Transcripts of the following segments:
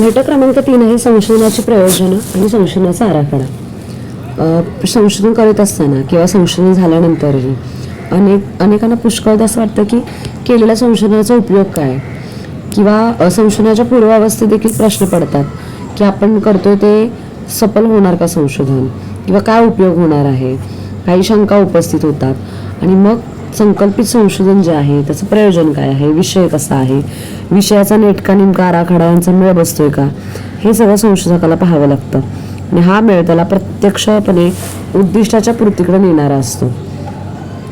घटक क्रमांक तीन आहे संशोधनाची प्रयोजनं आणि संशोधनाचा आराखडा. संशोधन करत असताना किंवा संशोधन झाल्यानंतरही अनेक अनेकांना पुष्कळदा असं वाटतं की केलेल्या संशोधनाचा उपयोग काय? किंवा संशोधनाच्या पूर्वावस्थेत देखील प्रश्न पडतात की आपण करतोय ते सफल होणार का संशोधन? किंवा काय उपयोग होणार आहे? काही शंका उपस्थित होतात. आणि मग संकल्पित संशोधन जे आहे त्याचं प्रयोजन काय आहे? विषय कसा आहे? विषयाचा नेटका नेमका आराखडा यांचा मेळ बसतोय का? हे सगळं संशोधकाला पाहावं लागतं. आणि हा मेळ त्याला प्रत्यक्षपणे उद्दिष्टाच्या पूर्तीकडे नेणारा असतो.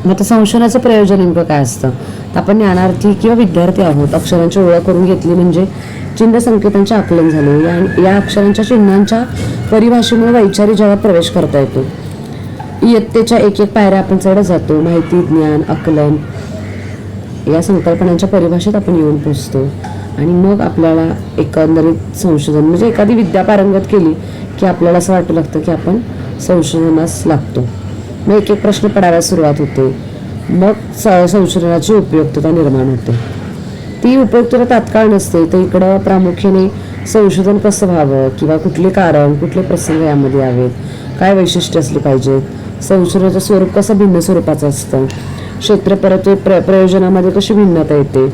मग आता संशोधनाचं प्रयोजन नेमकं काय असतं? तर आपण ज्ञानार्थी किंवा विद्यार्थी आहोत. अक्षरांची ओळख करून घेतली म्हणजे चिन्ह संकेतांचे आकलन झाले. या या अक्षरांच्या चिन्हांच्या परिभाषेमुळे वैचारिक जगात प्रवेश करता येतो. इयत्तेच्या एक एक पायऱ्या आपण चढत जातो. माहिती ज्ञान आकलन. या संकल्पनांच्या परिभाषेत आपण येऊन पोचतो. आणि मग आपल्याला एकंदरीत संशोधन म्हणजे एखादी विद्या पारंगत केली की आपल्याला असं वाटू लागतं की आपण संशोधनास लागतो. मग एक एक प्रश्न पडायला सुरुवात होते. मग स- संशोधनाची उपयुक्तता निर्माण होते. ती उपयुक्तता तात्काळ नसते तर इकडं प्रामुख्याने संशोधन कसं व्हावं? किंवा कुठले कारण कुठले प्रसंग यामध्ये यावेत? काय वैशिष्ट्य असली पाहिजेत? संशोधनाचं स्वरूप कसं भिन्न स्वरूपाचं असतं? क्षेत्र परत प्र प्रयोजनामध्ये कशी भिन्नता येते?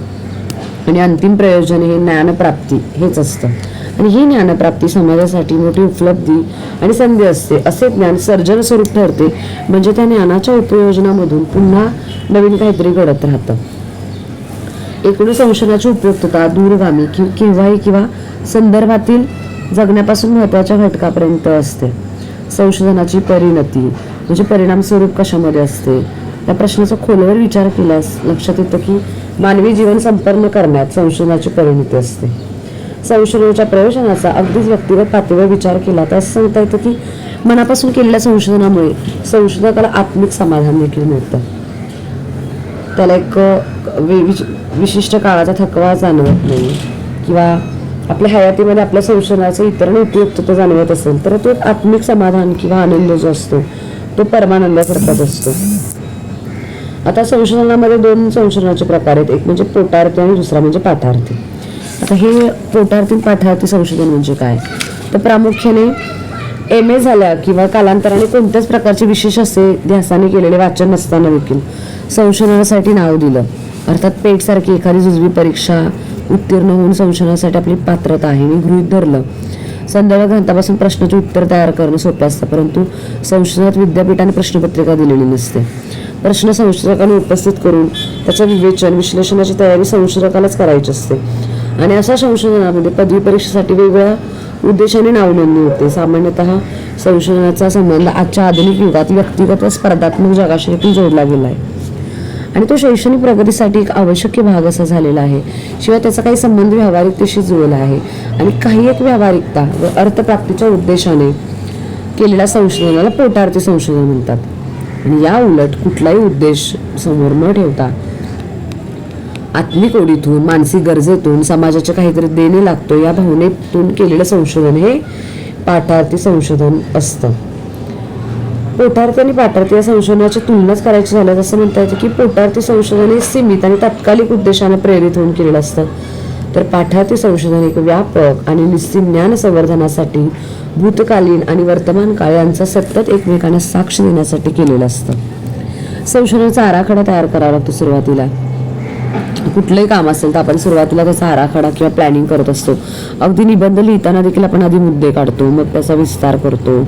आणि अंतिम प्रयोजन हे ज्ञानप्राप्ती हेच असतं. आणि ही ज्ञानप्राप्ती समाजासाठी मोठी उपलब्धी आणि संधी असते. असे ज्ञान सर्जन स्वरूप ठरते. म्हणजे त्या ज्ञानाच्या उपयोजनामधून पुन्हा नवीन काहीतरी घडत राहतं. एकूण संशोधनाची उपयुक्तता दूरगामी कि केव्हाही किंवा संदर्भातील जगण्यापासून महत्त्वाच्या घटकापर्यंत असते. संशोधनाची परिणती म्हणजे परिणाम स्वरूप कशामध्ये असते? या प्रश्नाचा खोलवर विचार केल्यास लक्षात येतं की मानवी जीवन संपन्न करण्यात संशोधनाची परिणिती असते. संशोधनाच्या प्रयोजनाचा अगदीच व्यक्तिगत पातळीवर विचार केला तर असं सांगता येतं की मनापासून केलेल्या संशोधनामुळे संशोधकाला आत्मिक समाधान देखील मिळतं. त्याला एक विशिष्ट काळाचा थकवा जाणवत नाही किंवा आपल्या हयातीमध्ये आपल्या संशोधनाचं इतरांना उपयुक्तता जाणवत असेल तर तो एक आत्मिक समाधान किंवा आनंद जो असतो तो परमानंदासारखाच असतो. आता संशोधनामध्ये दोन संशोधनाचे प्रकार आहेत. एक म्हणजे पोटार्थी आणि दुसरा म्हणजे पाठार्थी. आता हे पोटार्थी पाठार्थी संशोधन म्हणजे काय? तर प्रामुख्याने एम ए झाल्या किंवा कालांतराने कोणत्याच प्रकारचे विशेष असे ध्यासाने केलेले वाचन नसताना देखील संशोधनासाठी नाव दिलं. अर्थात पेटसारखी एखादी जुजवी परीक्षा उत्तीर्ण होऊन संशोधनासाठी आपली पात्रता आहे मी गृहीत धरलं. संदर्भ ग्रंथापासून प्रश्नाचे उत्तर तयार करणं सोपं असतं परंतु संशोधनात विद्यापीठाने प्रश्नपत्रिका दिलेली नसते. प्रश्न संशोधकाने उपस्थित करून त्याचं विवेचन विश्लेषणाची तयारी संशोधकालाच करायची असते. आणि अशा संशोधनामध्ये पदवी परीक्षेसाठी वेगवेगळ्या उद्देशाने नावनोंदणी होते. सामान्यतः संशोधनाचा संबंध आजच्या आधुनिक युगात व्यक्तिगत व स्पर्धात्मक जगाशी देखील जोडला गेला आहे. आणि तो शैक्षणिक प्रगतीसाठी एक आवश्यक भाग असा झालेला आहे. शिवाय त्याचा काही संबंध व्यावहारिकतेशी जुळला आहे. आणि काही एक व्यावहारिकता व अर्थप्राप्तीच्या उद्देशाने केलेल्या संशोधनाला पोटार्थी संशोधन म्हणतात. आणि या उलट कुठलाही उद्देश समोर न ठेवता आत्मिक ओढीतून मानसिक गरजेतून समाजाचे काहीतरी देणे लागतो या भावनेतून केलेलं संशोधन हे पाठार्थी संशोधन असतं. पोटार्थी आणि पाठार्थी या संशोधनाची तुलनाच करायची झाल्यास असं म्हणता येतं की पोटार्थी संशोधन हे सीमित आणि तात्कालिक उद्देशाने प्रेरित होऊन केलेलं असतं. तर पाठार्थी संशोधन एक व्यापक आणि निश्चित ज्ञान संवर्धनासाठी भूतकालीन आणि वर्तमान काळ यांचा सतत एकमेकांना साक्ष देण्यासाठी केलेलं असतं. संशोधनाचा आराखडा तयार करावा लागतो सुरुवातीला. कुठलंही काम असेल तर आपण सुरुवातीला त्याचा आराखडा किंवा प्लॅनिंग करत असतो. अगदी निबंध लिहिताना देखील आपण आधी मुद्दे काढतो मग त्याचा विस्तार करतो.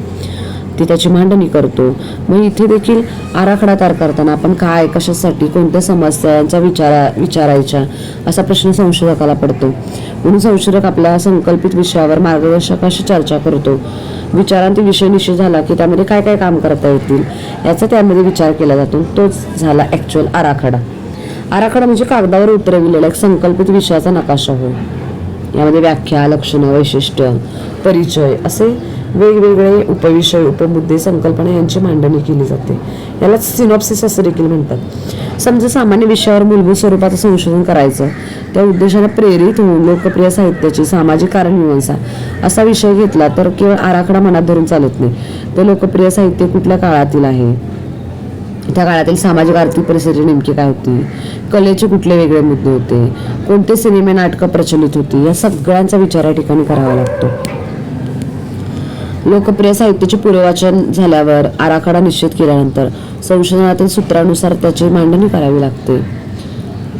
ती त्याची मांडणी करतो. मग इथे देखील आराखडा तयार करताना आपण काय कशासाठी कोणत्या समस्या यांचा विचारा विचारायच्या असा प्रश्न संशोधकाला पडतो. म्हणून संशोधक आपल्या संकल्पित विषयावर मार्गदर्शकाशी चर्चा करतो. विचारांती विषय निश्चित झाला की त्यामध्ये काय काय काम करता येतील याचा त्यामध्ये विचार केला जातो. तोच झाला ॲक्च्युअल आराखडा. आराखडा म्हणजे कागदावर उतरविलेला एक संकल्पित विषयाचा नकाशा होय. यामध्ये व्याख्या लक्षणं वैशिष्ट्य परिचय असे वेगवेगळे उपविषय उपमुद्दे संकल्पना यांची मांडणी केली जाते. याला सिनॉप्सिस असं देखील म्हणतात. समजा सामान्य विषयावर मूलभूत स्वरूपाचं संशोधन करायचं त्या उद्देशाने प्रेरित होऊन लोकप्रिय साहित्याची सामाजिक कारणमीमांसा असा विषय घेतला तर केवळ आराखडा मनात धरून चालत नाही. तर लोकप्रिय साहित्य कुठल्या काळातील आहे? त्या काळातील सामाजिक आर्थिक परिस्थिती नेमकी काय होती? कलेचे कुठले वेगळे मुद्दे होते? कोणते सिनेमे नाटकं प्रचलित होती? या सगळ्यांचा विचार या ठिकाणी करावा लागतो. लोकप्रिय साहित्याचे पुरेवाचन झाल्यावर आराखडा निश्चित केल्यानंतर संशोधनातील सूत्रानुसार त्याची मांडणी करावी लागते.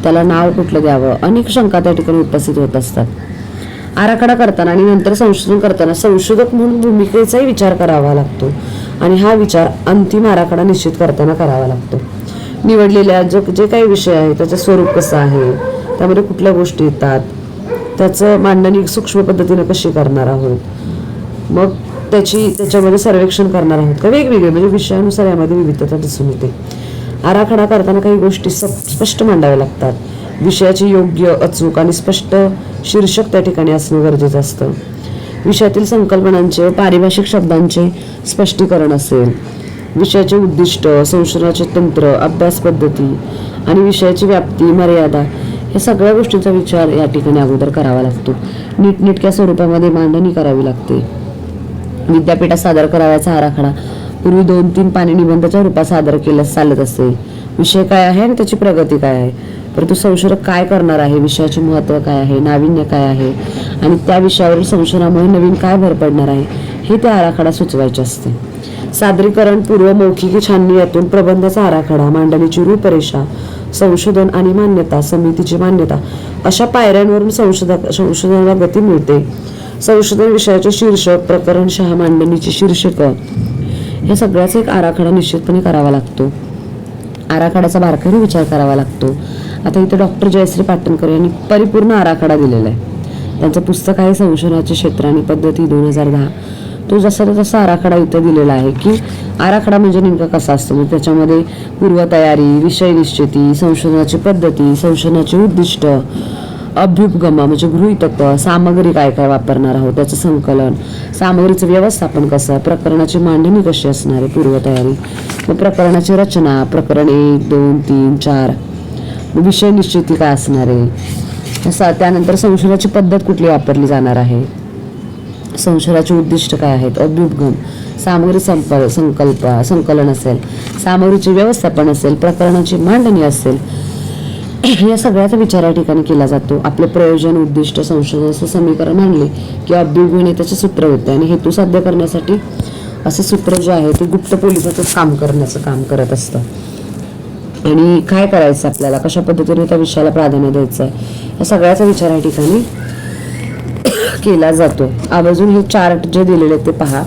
त्याला नाव कुठलं द्यावं? अनेक शंका त्या ठिकाणी उपस्थित होत असतात. आराखडा करताना आणि नंतर संशोधन करताना संशोधक म्हणून भूमिकेचाही विचार करावा लागतो आणि हा विचार अंतिम आराखडा निश्चित करताना करावा लागतो. निवडलेल्या जो जे काही विषय आहे त्याचं स्वरूप कसं आहे त्यामध्ये कुठल्या गोष्टी येतात त्याचं मांडणी सूक्ष्म पद्धतीनं कशी करणार आहोत? मग त्याची त्याच्यामध्ये सर्वेक्षण करणार आहोत का? वेगवेगळे म्हणजे विषयानुसार यामध्ये विविधता दिसून येते. आराखडा करताना काही गोष्टी स्पष्ट मांडाव्या लागतात. विषयाची योग्य अचूक आणि स्पष्ट शीर्षक त्या ठिकाणी असणं गरजेचं असतं. विषयातील संकल्पनांचे व पारिभाषिक शब्दांचे स्पष्टीकरण असेल. विषयाचे उद्दिष्ट संशोधनाचे तंत्र अभ्यास पद्धती आणि विषयाची व्याप्ती मर्यादा या सगळ्या गोष्टींचा विचार या ठिकाणी अगोदर करावा लागतो. नीटनेटक्या स्वरूपामध्ये मांडणी करावी लागते. विद्यापीठात सादर करावयाचा आराखडा. पूर्वी दोन तीन पाने निबंधाच्या रूपात सादर केल्यास चालत असे. विषय काय आहे आणि त्याची प्रगती काय आहे? परंतु संशोधक काय करणार आहे? विषयाचे महत्त्व काय आहे? नाविन्य काय आहे? आणि त्या विषयावरील संशोधनामुळे नवीन काय भर पडणार आहे? हे त्या आराखडा सुचवायचे असते. सादरीकरण पूर्व मौखिकी छाननी यातून प्रबंधाचा आराखडा मांडणीची रूपरेषा संशोधन आणि मान्यता समितीची मान्यता अशा पायऱ्यांवरून संशोधक संशोधनाला गती मिळते. संशोधन विषयाचे शीर्षक प्रकरण शहा मांडणीची शीर्षकं या सगळ्याचा एक आराखडा निश्चितपणे करावा लागतो. आराखड्याचा बारकाईने विचार करावा लागतो. आता इथं डॉक्टर जयश्री पाटणकर यांनी परिपूर्ण आराखडा दिलेला आहे. त्यांचं पुस्तक आहे संशोधनाचे क्षेत्र आणि पद्धती दोन हजार दहा. तो जसा तसा आराखडा इथं दिलेला आहे की आराखडा म्हणजे नेमका कसा असतो? म्हणजे त्याच्यामध्ये पूर्वतयारी विषय निश्चिती संशोधनाची पद्धती संशोधनाचे उद्दिष्ट अभ्युपगमा म्हणजे गृहितत्व सामग्री काय काय वापरणार आहोत त्याचं संकलन सामग्रीचं व्यवस्थापन कसं प्रकरणाची मांडणी कशी असणार आहे पूर्वतयारी. मग प्रकरणाची रचना प्रकरण एक दोन तीन चार. विषय निश्चिती काय असणार आहे? असं त्यानंतर संशोधनाची पद्धत कुठली वापरली जाणार आहे? संशोधाचे उद्दिष्ट काय आहेत? अभ्युपगम सामग्री संप संकल्प संकलन असेल. सामग्रीचे व्यवस्थापन असेल प्रकरणाची मांडणी असेल. या सगळ्याचा विचार या ठिकाणी केला जातो. आपले प्रयोजन उद्दिष्ट संशोधनाचं समीकरण मांडले की अभ्युगणे त्याचे सूत्र होते आणि हेतू साध्य करण्यासाठी असे सूत्र जे आहे ते गुप्त पोलिसाचंच काम करण्याचं काम करत असतं. आणि काय करायचं आपल्याला? कशा पद्धतीने त्या विषयाला प्राधान्य द्यायचं आहे? या सगळ्याचा विचार या ठिकाणी केला जातो. आवर्जून हे चार्ट जे दिलेले आहेत ते पहा.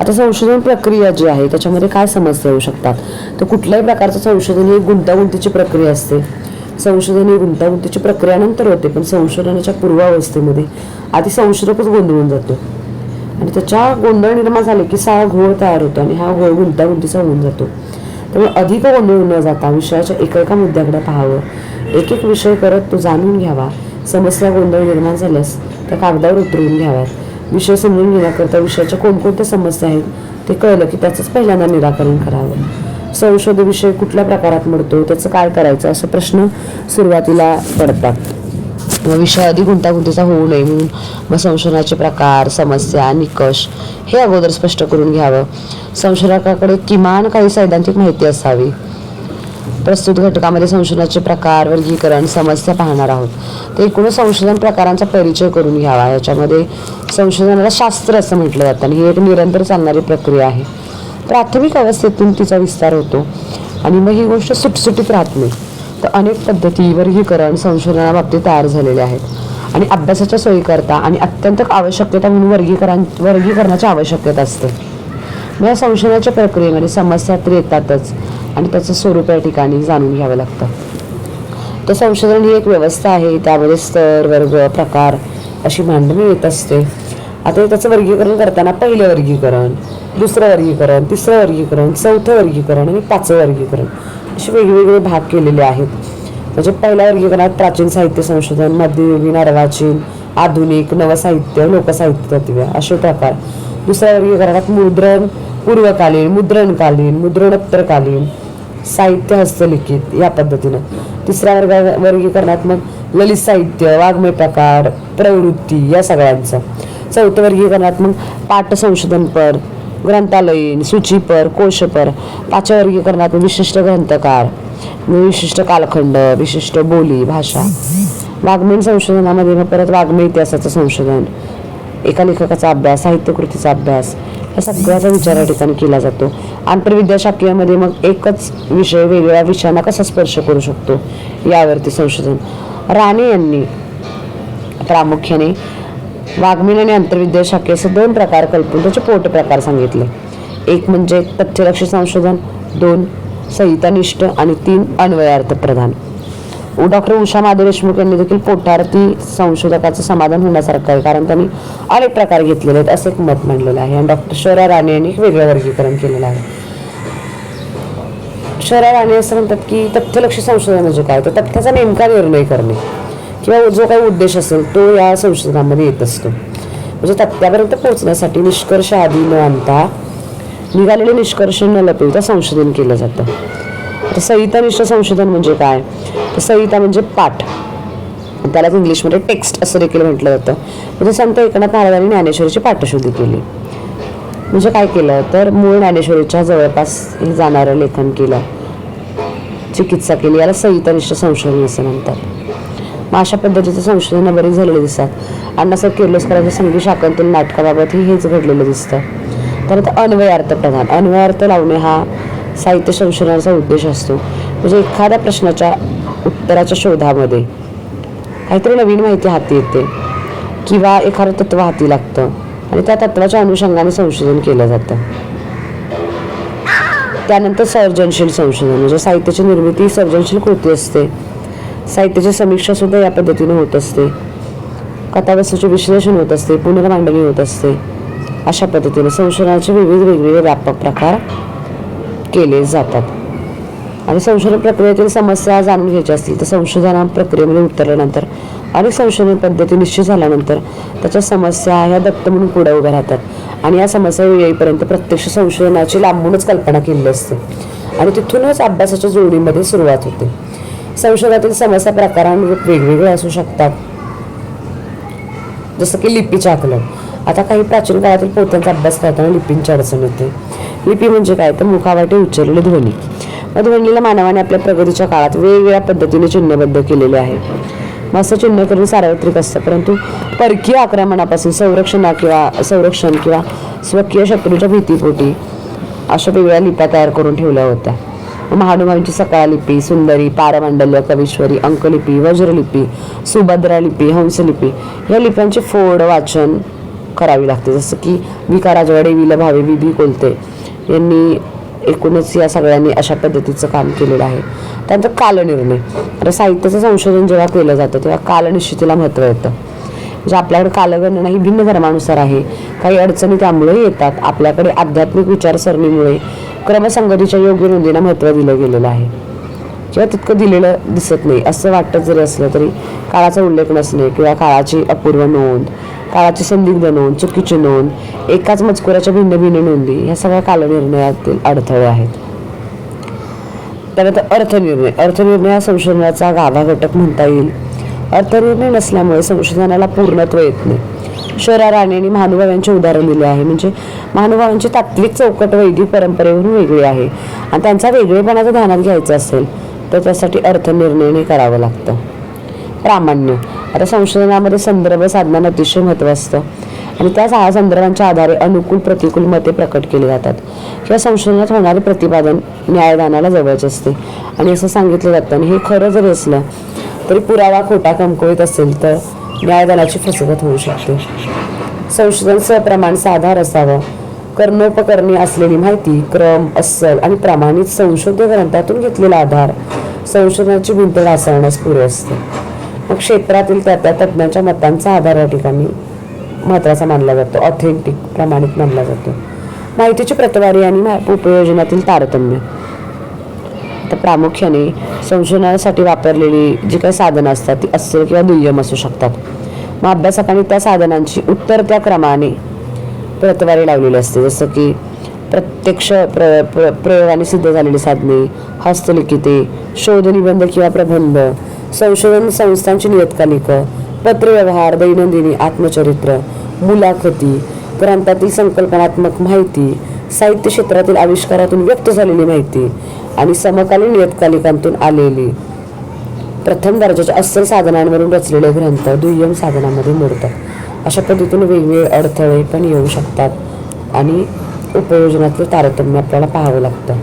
आता संशोधन प्रक्रिया जी आहे त्याच्यामध्ये काय समस्या येऊ शकतात? तर कुठल्याही प्रकारचं संशोधन ही गुंतागुंतीची प्रक्रिया असते. संशोधन ही गुंतागुंतीची प्रक्रियानंतर होते पण संशोधनाच्या पूर्वावस्थेमध्ये आधी संशोधकच गोंधळून जातो. आणि त्याच्या गोंधळ निर्माण झाले की सारा घोळ तयार होतो आणि हा घोळ गुंतागुंतीचा होऊन जातो. त्यामुळे अधिक गोंधळून न जाता विषयाच्या एका एका मुद्द्याकडे पाहावं. एक एक विषय करत तो जाणून घ्यावा. समस्या गोंधळ निर्माण झाल्यास त्या कागदावर उतरवून घ्याव्यात. विषय समजून घेण्याकरता विषयाच्या कोणकोणत्या समस्या आहेत ते कळलं की त्याचंच पहिल्यांदा निराकरण करावं. संशोध विषय कुठल्या प्रकारात मिळतो त्याचं काय करायचं? असं प्रश्न सुरुवातीला पडतात. विषय अधिक गुंतागुंतीचा होऊ नये म्हणून मग संशोधनाचे प्रकार समस्या निकष हे अगोदर स्पष्ट करून घ्यावं. संशोधकाकडे किमान काही सैद्धांतिक माहिती असावी. प्रस्तुत घटकामध्ये संशोधनाचे प्रकार वर्गीकरण समस्या पाहणार आहोत. तर एकूण संशोधन प्रकारांचा परिचय करून घ्यावा. याच्यामध्ये संशोधनाला शास्त्र असं म्हटलं जातं आणि ही एक निरंतर चालणारी प्रक्रिया आहे. प्राथमिक अवस्थेतून तिचा विस्तार होतो. आणि मग ही गोष्ट सुटसुटीत राहत नाही. तर अनेक पद्धती वर्गीकरण संशोधनाबाबतीत तयार झालेले आहेत. आणि अभ्यासाच्या सोयीकरता आणि अत्यंत आवश्यकता म्हणून वर्गीकरण वर्गीकरणाची आवश्यकता असते. मग या संशोधनाच्या प्रक्रियेमध्ये समस्या तर येतातच. आणि त्याचं स्वरूप या ठिकाणी जाणून घ्यावं लागतं. तर संशोधन ही एक व्यवस्था आहे. त्यामध्ये स्तर वर्ग प्रकार अशी मांडणी येत असते. आता त्याचं वर्गीकरण करताना पहिलं वर्गीकरण. दुसरं वर्गीकरण तिसरं वर्गीकरण चौथं वर्गीकरण आणि पाचवं वर्गीकरण. असे वेगवेगळे भाग केलेले आहेत. म्हणजे पहिल्या वर्गीकरणात प्राचीन साहित्य संशोधन मध्ययुगीन अर्वाचीन आधुनिक नवसाहित्य लोकसाहित्य तत्व असे प्रकार. दुसऱ्या वर्गीकरणात मुद्रण पूर्वकालीन मुद्रणकालीन मुद्रणोत्तरकालीन साहित्य हस्तलिखित या पद्धतीनं. तिसऱ्या वर्गा वर्गीकरणात मग ललित साहित्य वाङ्मय प्रकार प्रवृत्ती या सगळ्यांचं. चौथं वर्गीकरणात मग पाठ संशोधनपर ग्रंथालयीन सूचीपर कोशपर पाचव्या वर्गीकरणात विशिष्ट ग्रंथकार विशिष्ट कालखंड विशिष्ट बोली भाषा. वाङ्मयीन संशोधनामध्ये मग परत वाङ्मय इतिहासाचं संशोधन. एका लेखकाचा अभ्यास साहित्यकृतीचा अभ्यास या सगळ्याचा विचार या ठिकाणी केला जातो. आंतरविद्याशाखीयमध्ये मग एकच विषय वेगवेगळ्या विषयांना कसा स्पर्श करू शकतो यावरती संशोधन. राणे यांनी प्रामुख्याने वाग्मीन आणि आंतरविद्या शाखे असे दोन प्रकार कल्पून त्याचे पोट प्रकार सांगितले. एक म्हणजे तथ्यलक्षी संशोधन दोन संहितानिष्ठ आणि तीन अन्वयार्थ प्रधान. डॉक्टर उषा माधव देशमुख यांनी देखील पोटार्थी संशोधकाचं समाधान होण्यासारखं आहे कारण त्यांनी अनेक प्रकार घेतलेले आहेत असं एक मत मांडलेलं आहे. आणि डॉक्टर शोरा राणे यांनी एक वेगळं वर्गीकरण केलेलं आहे. शोरा राणे असं म्हणतात की तथ्यलक्षी संशोधन म्हणजे काय? तर तथ्याचा नेमका निर्णय करणे. किंवा जो काही उद्देश असेल तो या संशोधनामध्ये येत असतो. म्हणजे तथ्यापर्यंत पोहोचण्यासाठी निष्कर्ष आधी न आणता निघालेले निष्कर्ष न लपविता संशोधन केलं जातं. आता संहितानिष्ठ संशोधन म्हणजे काय? तर संहिता म्हणजे पाठ. त्यालाच इंग्लिशमध्ये टेक्स्ट असं देखील म्हटलं जातं. म्हणजे संत एकनाथ महाराजांनी ज्ञानेश्वरीची पाठशुद्धी केली. म्हणजे काय केलं? तर मूळ ज्ञानेश्वरीच्या जवळपास हे जाणारं लेखन केलं. चिकित्सा केली. याला संहितानिष्ठ संशोधन असं म्हणतात. मग अशा पद्धतीचं संशोधन बरेच झालेली दिसतात. अण्णासाहेब किर्लोस्करांच्या संगीत शाखांतील नाटकाबाबतही हेच घडलेलं दिसतं. तर अन्वयार्थ प्रधान. अन्वयार्थ लावणे हा साहित्य संशोधनाचा उद्देश असतो. म्हणजे एखाद्या प्रश्नाच्या उत्तराच्या शोधामध्ये काहीतरी नवीन माहिती हाती येते किंवा एखादं तत्व हाती लागतं आणि त्या तत्वाच्या अनुषंगाने संशोधन केलं जातं. त्यानंतर सर्जनशील संशोधन म्हणजे साहित्याची निर्मिती ही सर्जनशील कृती असते. साहित्याची समीक्षा सुद्धा या पद्धतीने होत असते. कथावस्तूचे विश्लेषण होत असते पुनर्मांडणी होत असते. अशा पद्धतीने संशोधनाचे विविध वेगवेगळे व्यापक प्रकार केले जातात. आणि संशोधन प्रक्रियेतील समस्या जाणून घ्यायच्या असतील तर संशोधना प्रक्रियेमध्ये उतरल्यानंतर आणि संशोधन पद्धती निश्चित झाल्यानंतर त्याच्या समस्या ह्या दत्त म्हणून पुढे उभ्या राहतात. आणि या समस्या येईपर्यंत प्रत्यक्ष संशोधनाची लांबूनच कल्पना केलेली असते. आणि तिथूनच अभ्यासाच्या जोडीमध्ये सुरुवात होते. संशोधातील समस्या प्रकारानुरूप म्हणजे वेगवेगळे असू शकतात. जसं की लिपीचे आकलन आता काही प्राचीन काळातील पोत्यांचा अभ्यास करताना लिपींची अडचण येते. लिपी म्हणजे काय? तर मुखावाटे उच्चारलेले ध्वनी. मग ध्वनीला मानवाने आपल्या प्रगतीच्या काळात वेगवेगळ्या पद्धतीने चिन्हबद्ध केलेले आहे. असं चिन्ह करणे सार्वत्रिक असतं परंतु परकीय आक्रमणापासून संरक्षणा किंवा संरक्षण किंवा स्वकीय शत्रूच्या भीतीपोटी अशा वेगळ्या लिप्या तयार करून ठेवल्या होत्या. महानुभावांची सकाळ लिपी सुंदरी पारमांडल्य कवीश्वरी अंकलिपी वज्रलिपी सुभद्रा लिपी हंसलिपी या लिप्यांचे फोड वाचन करावी लागते. जसं की विका राजवाडे विल भावे विधी कोलते यांनी एकूणच या सगळ्यांनी अशा पद्धतीचं काम केलेलं आहे. त्यानंतर कालनिर्णय. तर साहित्याचं संशोधन जेव्हा केलं जातं तेव्हा कालनिश्चितीला महत्त्व येतं. म्हणजे आपल्याकडे कालगणना ही भिन्न धर्मानुसार आहे. काही अडचणी त्यामुळे येतात. आपल्याकडे आध्यात्मिक विचारसरणीमुळे क्रमसंगतीच्या योग्य नोंदींना महत्त्व दिलं गेलेलं आहे. किंवा तितकं दिलेलं दिसत नाही असं वाटत जरी असलं तरी काळाचा उल्लेख नसणे किंवा काळाची अपूर्व नोंद काळाची संदिग्ध नोंद चुकीची नोंद एकाच मजकुराच्या भिन्न भिन्न नोंदी ह्या सगळ्या कालनिर्णयातील अडथळे आहेत. त्यानंतर अर्थनिर्णय अर्थनिर्णय हा संशोधनाचा गाभा घटक म्हणता येईल. अर्थनिर्णय नसल्यामुळे संशोधनाला पूर्णत्व येत नाही. शरा राणे आणि महानुभावांचे उदाहरण दिले आहे. म्हणजे महानुभावांची तात्विक चौकट वैदिक परंपरेवरून वेगळी आहे. आणि त्यांचा वेगळेपणा जर ध्यानात घ्यायचा असेल तर त्यासाठी अर्थनिर्णयने करावं लागतं. प्रामाण्य. आता संशोधनामध्ये संदर्भ साधनांना अतिशय महत्त्व असतं आणि त्या सहा संदर्भांच्या आधारे अनुकूल प्रतिकूल मते प्रकट केली जातात. किंवा संशोधनात होणारे प्रतिपादन न्यायदानाला जवळचे असते. आणि असं सांगितलं जातं. आणि हे खरं जरी असलं तरी पुरावा खोटा कमकुवत असेल तर न्यायदानाची फसवत होऊ शकते. संशोधन सप्रमाण साधार असावं. कर्मोपकरणी असलेली माहिती क्रम अस्सल आणि प्रमाणित संशोधन ग्रंथातून घेतलेला आधार संशोधनाची भिंत ढासळण्यास पुरे असते. मग क्षेत्रातील त्या त्या तज्ज्ञांच्या मतांचा आधार या ठिकाणी महत्त्वाचा मानला जातो. ऑथेंटिक प्रमाणित मानला जातो. माहितीची प्रतवारी आणि उपयोजनातील तारतम्य. तर प्रामुख्याने संशोधनासाठी वापरलेली जी काही साधनं असतात ती अस्सल किंवा दुय्यम असू शकतात. मग अभ्यासकांनी त्या साधनांची उत्तर त्या क्रमाने प्रतवारी लावलेली असते. जसं की प्रत्यक्ष प्र प्र प्रयोगाने सिद्ध झालेली साधने हस्तलिखिते शोधनिबंध किंवा प्रबंध संशोधन संस्थांची नियतकालिकं पत्रव्यवहार दैनंदिनी आत्मचरित्र मुलाखती ग्रंथातील संकल्पनात्मक माहिती साहित्य क्षेत्रातील आविष्कारातून व्यक्त झालेली माहिती आणि समकालीन नियतकालिकांतून आलेली प्रथम दर्जाच्या अस्सल साधनांवरून रचलेले ग्रंथ दुय्यम साधनामध्ये मोडतात. अशा पद्धतीने वेगवेगळे अडथळे पण येऊ शकतात आणि उपयोजनातलं तारतम्य आपल्याला पाहावं लागतं.